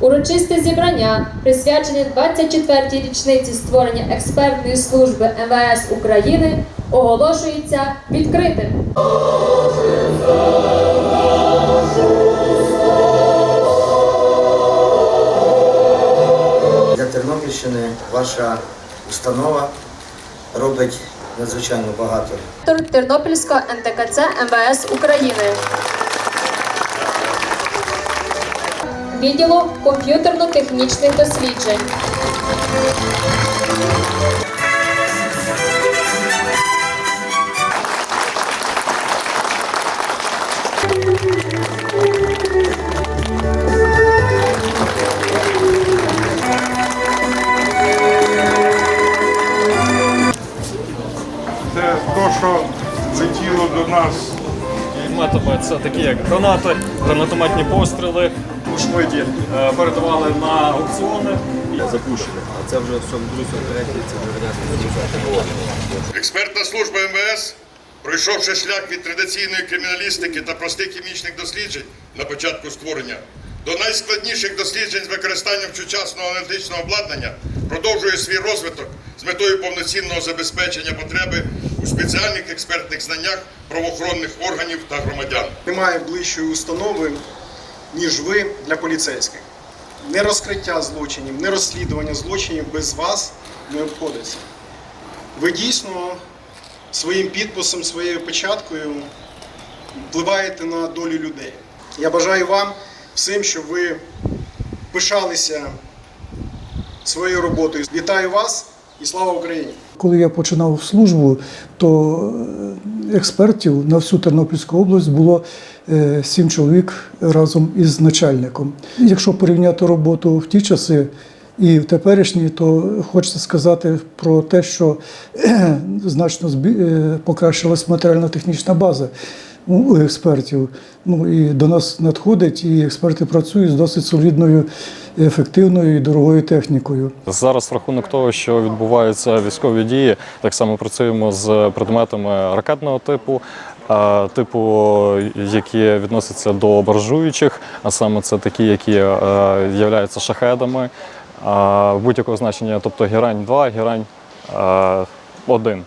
Урочисте зібрання, присвячене 24-й річниці створення експертної служби МВС України, оголошується відкритим. Для Тернопільщини ваша установа робить надзвичайно багато. Директор Тернопільського НТКЦ МВС України. Відділу комп'ютерно-технічних досліджень. Це то, що летіло до нас. Методи це такі, як гранати, гранатометні постріли, швиді е, передавали на аукціони. запущено. А це вже в цьому другому третій, це вже радянська Експертна служба МВС, пройшовши шлях від традиційної криміналістики та простих хімічних досліджень на початку створення до найскладніших досліджень з використанням сучасного аналітичного обладнання, продовжує свій розвиток з метою повноцінного забезпечення потреби у спеціальних експертних знаннях правоохоронних органів та громадян. Немає ближчої установи, ніж ви для поліцейських. Не розкриття злочинів, не розслідування злочинів без вас не обходиться. Ви дійсно своїм підписом, своєю печаткою впливаєте на долю людей. Я бажаю вам всім, щоб ви пишалися своєю роботою. Вітаю вас і слава Україні! Коли я починав службу, то е, експертів на всю Тернопільську область було е, сім чоловік разом із начальником. Якщо порівняти роботу в ті часи і в теперішні, то хочеться сказати про те, що значно е, покращилась матеріально-технічна база у експертів. Ну і до нас надходить, і експерти працюють з досить солідною, ефективною і дорогою технікою. Зараз в рахунок того, що відбуваються військові дії, так само працюємо з предметами ракетного типу. Типу, які відносяться до баржуючих, а саме це такі, які е, являються шахедами будь-якого значення, тобто герань 2, герань 1.